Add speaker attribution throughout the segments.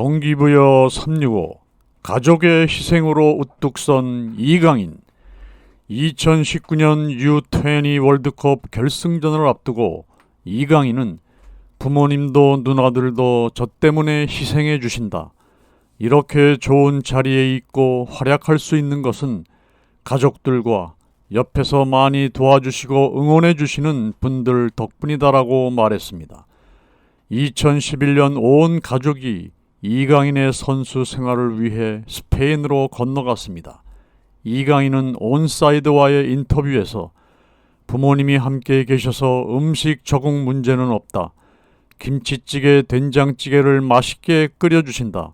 Speaker 1: 동기부여 365 가족의 희생으로 우뚝 선 이강인 2019년 U20 월드컵 결승전을 앞두고 이강인은 부모님도 누나들도 저 때문에 희생해 주신다. 이렇게 좋은 자리에 있고 활약할 수 있는 것은 가족들과 옆에서 많이 도와주시고 응원해 주시는 분들 덕분이다라고 말했습니다. 2011년 온 가족이 이강인의 선수 생활을 위해 스페인으로 건너갔습니다. 이강인은 온사이드와의 인터뷰에서 부모님이 함께 계셔서 음식 적응 문제는 없다. 김치찌개, 된장찌개를 맛있게 끓여주신다.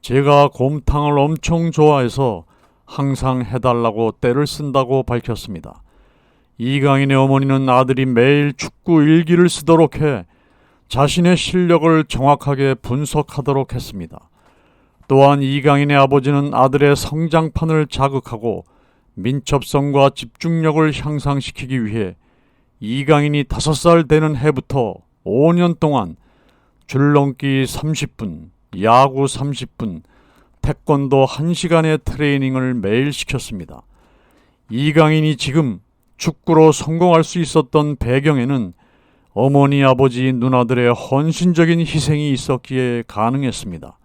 Speaker 1: 제가 곰탕을 엄청 좋아해서 항상 해달라고 때를 쓴다고 밝혔습니다. 이강인의 어머니는 아들이 매일 축구 일기를 쓰도록 해 자신의 실력을 정확하게 분석하도록 했습니다. 또한 이강인의 아버지는 아들의 성장판을 자극하고 민첩성과 집중력을 향상시키기 위해 이강인이 5살 되는 해부터 5년 동안 줄넘기 30분, 야구 30분, 태권도 1시간의 트레이닝을 매일 시켰습니다. 이강인이 지금 축구로 성공할 수 있었던 배경에는 어머니, 아버지, 누나들의 헌신적인 희생이 있었기에 가능했습니다.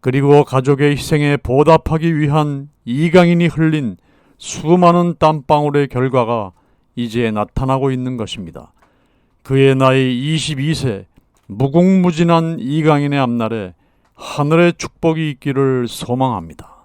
Speaker 1: 그리고 가족의 희생에 보답하기 위한 이강인이 흘린 수많은 땀방울의 결과가 이제 나타나고 있는 것입니다. 그의 나이 22세 무궁무진한 이강인의 앞날에 하늘의 축복이 있기를 소망합니다.